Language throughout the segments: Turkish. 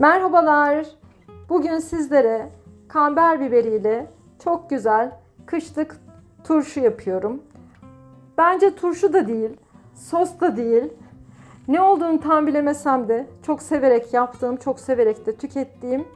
Merhabalar. Bugün sizlere kamber biberiyle çok güzel kışlık turşu yapıyorum. Bence turşu da değil, sos da değil. Ne olduğunu tam bilemesem de çok severek yaptığım, çok severek de tükettiğim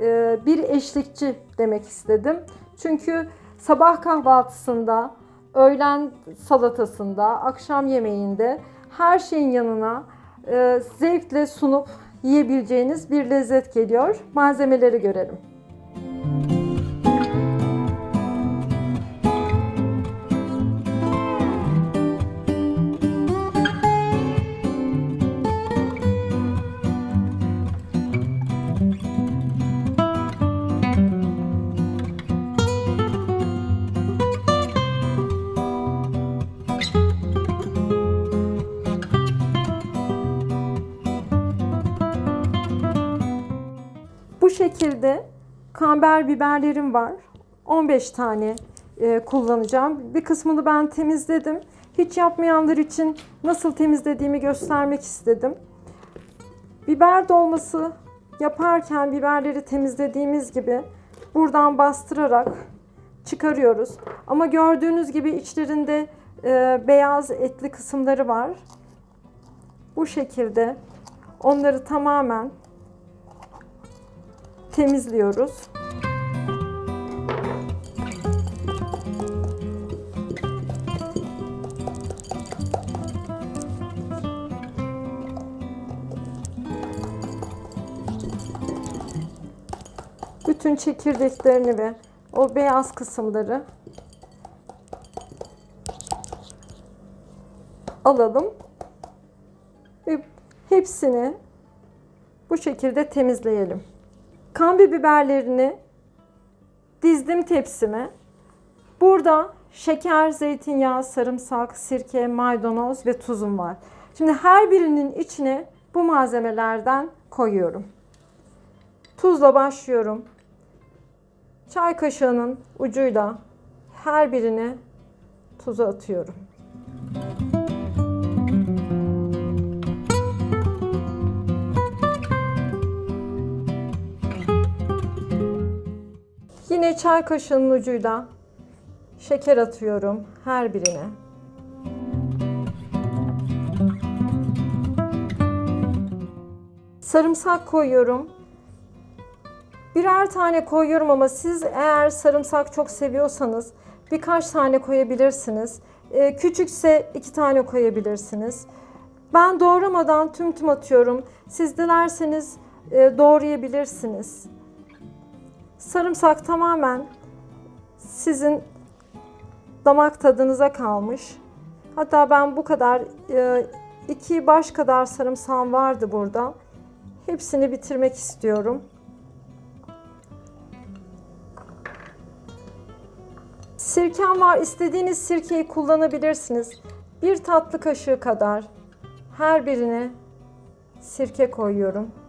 e, bir eşlikçi demek istedim. Çünkü sabah kahvaltısında, öğlen salatasında, akşam yemeğinde her şeyin yanına e, zevkle sunup yiyebileceğiniz bir lezzet geliyor. Malzemeleri görelim. Şekilde kamber biberlerim var. 15 tane e, kullanacağım. Bir kısmını ben temizledim. Hiç yapmayanlar için nasıl temizlediğimi göstermek istedim. Biber dolması yaparken biberleri temizlediğimiz gibi buradan bastırarak çıkarıyoruz. Ama gördüğünüz gibi içlerinde e, beyaz etli kısımları var. Bu şekilde onları tamamen temizliyoruz. Bütün çekirdeklerini ve o beyaz kısımları alalım ve hepsini bu şekilde temizleyelim. Kambi biberlerini dizdim tepsime. Burada şeker, zeytinyağı, sarımsak, sirke, maydanoz ve tuzum var. Şimdi her birinin içine bu malzemelerden koyuyorum. Tuzla başlıyorum. Çay kaşığının ucuyla her birine tuzu atıyorum. Yine çay kaşığının ucuyla şeker atıyorum her birine. Sarımsak koyuyorum. Birer tane koyuyorum ama siz eğer sarımsak çok seviyorsanız birkaç tane koyabilirsiniz. Ee, küçükse iki tane koyabilirsiniz. Ben doğramadan tüm tüm atıyorum. Siz dilerseniz e, doğrayabilirsiniz. Sarımsak tamamen sizin damak tadınıza kalmış. Hatta ben bu kadar e, iki baş kadar sarımsağım vardı burada. Hepsini bitirmek istiyorum. Sirkem var. İstediğiniz sirkeyi kullanabilirsiniz. Bir tatlı kaşığı kadar her birine sirke koyuyorum.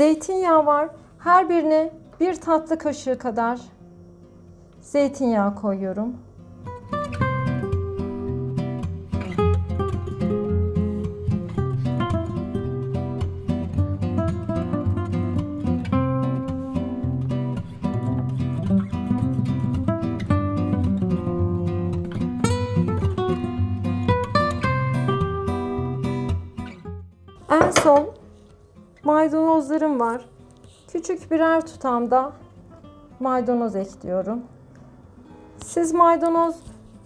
Zeytinyağı var. Her birine bir tatlı kaşığı kadar zeytinyağı koyuyorum. En son maydanozlarım var. Küçük birer tutamda maydanoz ekliyorum. Siz maydanoz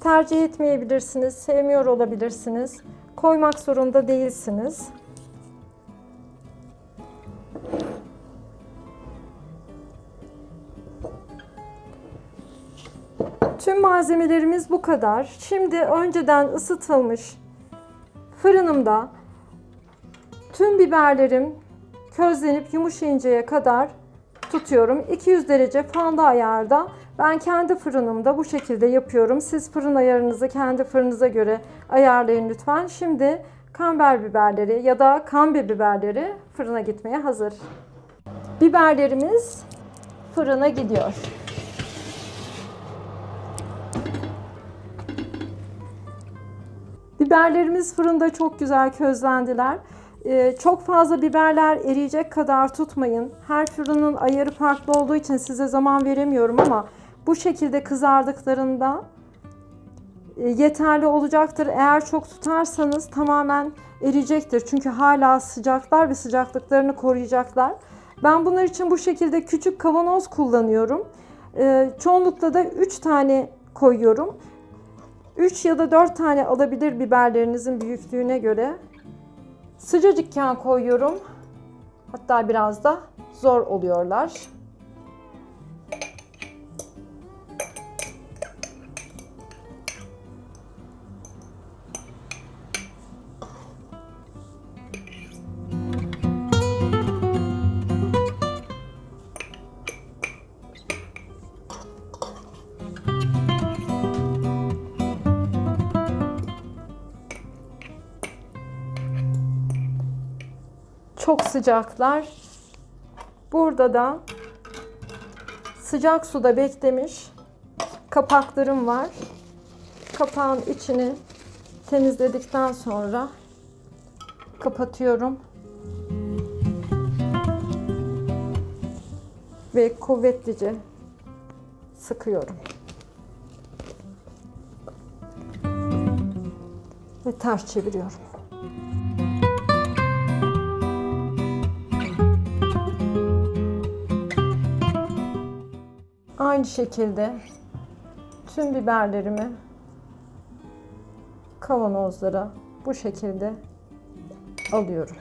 tercih etmeyebilirsiniz, sevmiyor olabilirsiniz. Koymak zorunda değilsiniz. Tüm malzemelerimiz bu kadar. Şimdi önceden ısıtılmış fırınımda Tüm biberlerim közlenip yumuşayıncaya kadar tutuyorum. 200 derece fanda ayarda. Ben kendi fırınımda bu şekilde yapıyorum. Siz fırın ayarınızı kendi fırınıza göre ayarlayın lütfen. Şimdi kamber biberleri ya da kambi biberleri fırına gitmeye hazır. Biberlerimiz fırına gidiyor. Biberlerimiz fırında çok güzel közlendiler. Ee, çok fazla biberler eriyecek kadar tutmayın. Her fırının ayarı farklı olduğu için size zaman veremiyorum ama bu şekilde kızardıklarında e, yeterli olacaktır. Eğer çok tutarsanız tamamen eriyecektir. Çünkü hala sıcaklar ve sıcaklıklarını koruyacaklar. Ben bunlar için bu şekilde küçük kavanoz kullanıyorum. Ee, çoğunlukla da 3 tane koyuyorum. 3 ya da 4 tane alabilir biberlerinizin büyüklüğüne göre. Sıcacıkken koyuyorum. Hatta biraz da zor oluyorlar. Çok sıcaklar. Burada da sıcak suda beklemiş kapaklarım var. Kapağın içini temizledikten sonra kapatıyorum. Ve kuvvetlice sıkıyorum. Ve ters çeviriyorum. Aynı şekilde tüm biberlerimi kavanozlara bu şekilde alıyorum.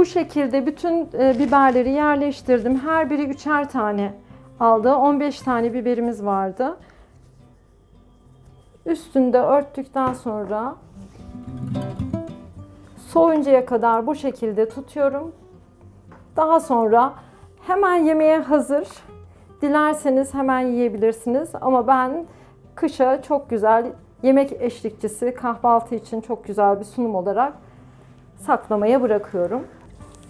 Bu şekilde bütün e, biberleri yerleştirdim. Her biri üçer tane aldı. 15 tane biberimiz vardı. Üstünde örttükten sonra soğuncaya kadar bu şekilde tutuyorum. Daha sonra hemen yemeğe hazır. Dilerseniz hemen yiyebilirsiniz ama ben kışa çok güzel yemek eşlikçisi kahvaltı için çok güzel bir sunum olarak saklamaya bırakıyorum.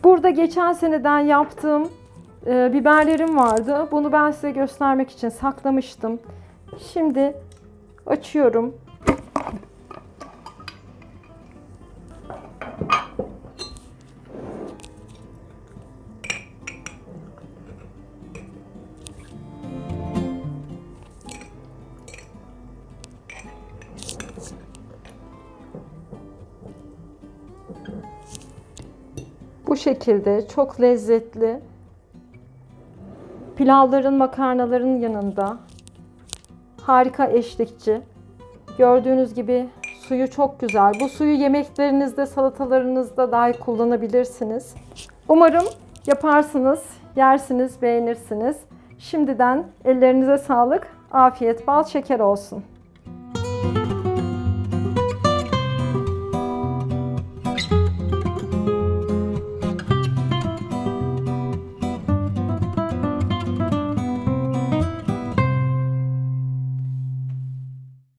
Burada geçen seneden yaptığım e, biberlerim vardı. Bunu ben size göstermek için saklamıştım. Şimdi açıyorum. Şekilde çok lezzetli pilavların, makarnaların yanında harika eşlikçi. Gördüğünüz gibi suyu çok güzel. Bu suyu yemeklerinizde, salatalarınızda dahi kullanabilirsiniz. Umarım yaparsınız, yersiniz, beğenirsiniz. Şimdiden ellerinize sağlık, afiyet, bal şeker olsun.